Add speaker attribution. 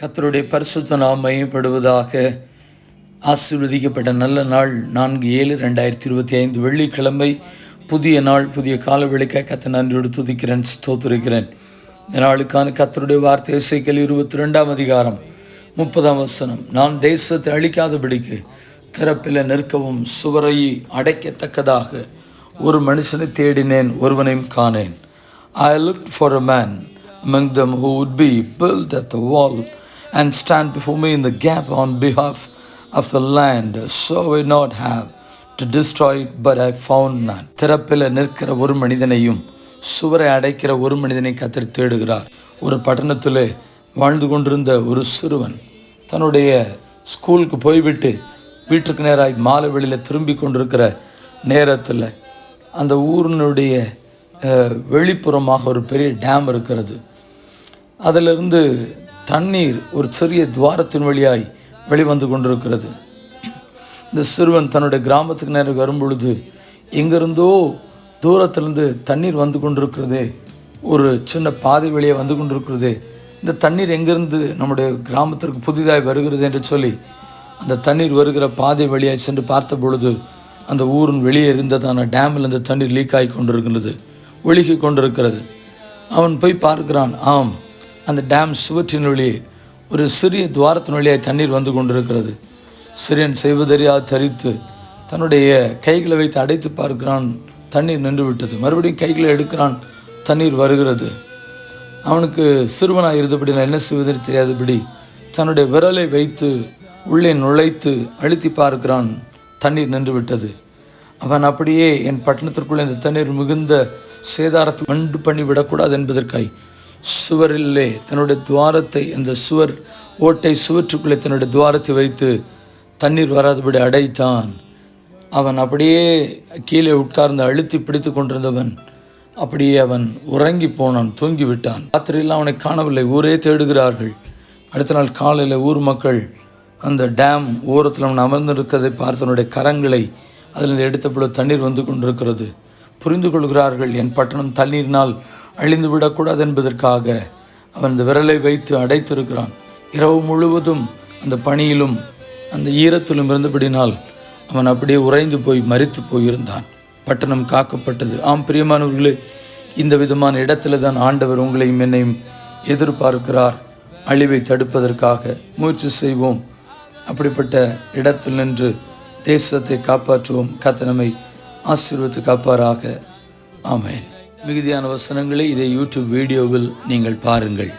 Speaker 1: கத்தருடைய பரிசுத்த நாம் மையப்படுவதாக ஆசீர்வதிக்கப்பட்ட நல்ல நாள் நான்கு ஏழு ரெண்டாயிரத்தி இருபத்தி ஐந்து வெள்ளிக்கிழமை. புதிய நாள் புதிய கால விளக்க கத்த நன்றியோடு துதிக்கிறேன் ஸ்தோத்திருக்கிறேன். இந்த நாளுக்கான கத்தருடைய வார்த்தை இசைக்கல் இருபத்தி ரெண்டாம் அதிகாரம் முப்பதாம் வசனம். நான் தேசத்தை அழிக்காதபடிக்கு திறப்பில் நிற்கவும் சுவரை அடைக்கத்தக்கதாக ஒரு மனுஷனை தேடினேன் ஒருவனையும் காணேன். I look for a man among them who would be built at the wall. And stand before me in the gap on behalf of the land, so we not have to destroy it, but I found none. திறப்பில் நிற்கிற ஒரு மனிதனையும் சுவரை அடைக்கிற ஒரு மனிதனை கத்தர் தேடுகிறார். ஒரு பட்டணத்தில் வாழ்ந்து கொண்டிருந்த ஒரு சிறுவன் தன்னுடைய ஸ்கூலுக்கு போய்விட்டு வீட்டுக்கு நேராய் மாலை வெளியில் திரும்பி கொண்டிருக்கிற நேரத்தில் அந்த ஊரினுடைய வெளிப்புறமாக ஒரு பெரிய டேம் இருக்கிறது. அதிலிருந்து தண்ணீர் ஒரு சிறிய துவாரத்தின் வழியாய் வெளிவந்து கொண்டிருக்கிறது. இந்த சிறுவன் தன்னுடைய கிராமத்துக்கு நேரம் வரும்பொழுது எங்கிருந்தோ தூரத்திலிருந்து தண்ணீர் வந்து கொண்டிருக்கிறது ஒரு சின்ன பாதை வழியே வந்து கொண்டிருக்கிறது இந்த தண்ணீர் எங்கிருந்து நம்முடைய கிராமத்திற்கு புதிதாய் வருகிறது? என்று சொல்லி அந்த தண்ணீர் வருகிற பாதை வழியாக சென்று பார்த்த பொழுது அந்த ஊரின் வெளியே இருந்ததான டேமில் அந்த தண்ணீர் லீக் ஆகி கொண்டிருக்கிறது ஒழுகி கொண்டிருக்கிறது. அவன் போய் பார்க்கிறான் ஆம் அந்த டேம் சுவற்றினுள்ளே வழியே ஒரு சிறிய துவாரத்தினுள்ளே தண்ணீர் வந்து கொண்டிருக்கிறது. சிறியன் செய்வதறியா தரித்து தன்னுடைய கைகளை வைத்து அடைத்து பார்க்கிறான். தண்ணீர் நின்று விட்டது மறுபடியும் கைகளை எடுக்கிறான். தண்ணீர் வருகிறது. அவனுக்கு சிறுவனாக இருந்தபடி நான் என்ன செய்வதற்கு தெரியாதபடி தன்னுடைய விரலை வைத்து உள்ளே நுழைத்து அழுத்தி பார்க்கிறான். தண்ணீர் நின்று விட்டது அவன் அப்படியே என் பட்டணத்திற்குள்ளே இந்த தண்ணீர் மிகுந்த சேதாரத்தை மண்டு பண்ணி விடக்கூடாது என்பதற்காய் சுவரிலே தன்னுடைய துவாரத்தை அந்த சுவர் ஓட்டை சுவற்றுக்குள்ளே தன்னுடைய துவாரத்தை வைத்து தண்ணீர் வராதபடி அடைத்தான். அவன் அப்படியே கீழே உட்கார்ந்து அழுத்தி பிடித்து கொண்டிருந்தவன் அப்படியே அவன் உறங்கி போனான் தூங்கி விட்டான். ராத்திரியில் அவனை காணவில்லை ஊரே தேடுகிறார்கள். அடுத்த நாள் காலையில் ஊர் மக்கள் அந்த டேம் ஓரத்தில் அவன் அமர்ந்திருக்கிறதை பார்த்தனுடைய கரங்களை அதிலிருந்து எடுத்த தண்ணீர் வந்து கொண்டிருக்கிறது. புரிந்து கொள்கிறார்கள் என் பட்டணம் தண்ணீரினால் அழிந்து விடக்கூடாது என்பதற்காக அவன் இந்த விரலை வைத்து அடைத்திருக்கிறான். இரவு முழுவதும் அந்த பணியிலும் அந்த ஈரத்திலும் இருந்தபடினால் அவன் அப்படியே உறைந்து போய் மறித்து போயிருந்தான். பட்டணம் காக்கப்பட்டது. ஆம் பிரியமானவர்களே இந்த விதமான இடத்துல தான் ஆண்டவர் உங்களையும் என்னையும் எதிர்பார்க்கிறார். அழிவை தடுப்பதற்காக முயற்சி செய்வோம். அப்படிப்பட்ட இடத்தில் நின்று தேசத்தை காப்பாற்றுவோம். கத்தனமை ஆசீர்வத்து காப்பாராக. ஆமேன். மிகுதியான வசனங்களை இதை யூடியூப் வீடியோவில் நீங்கள் பாருங்கள்.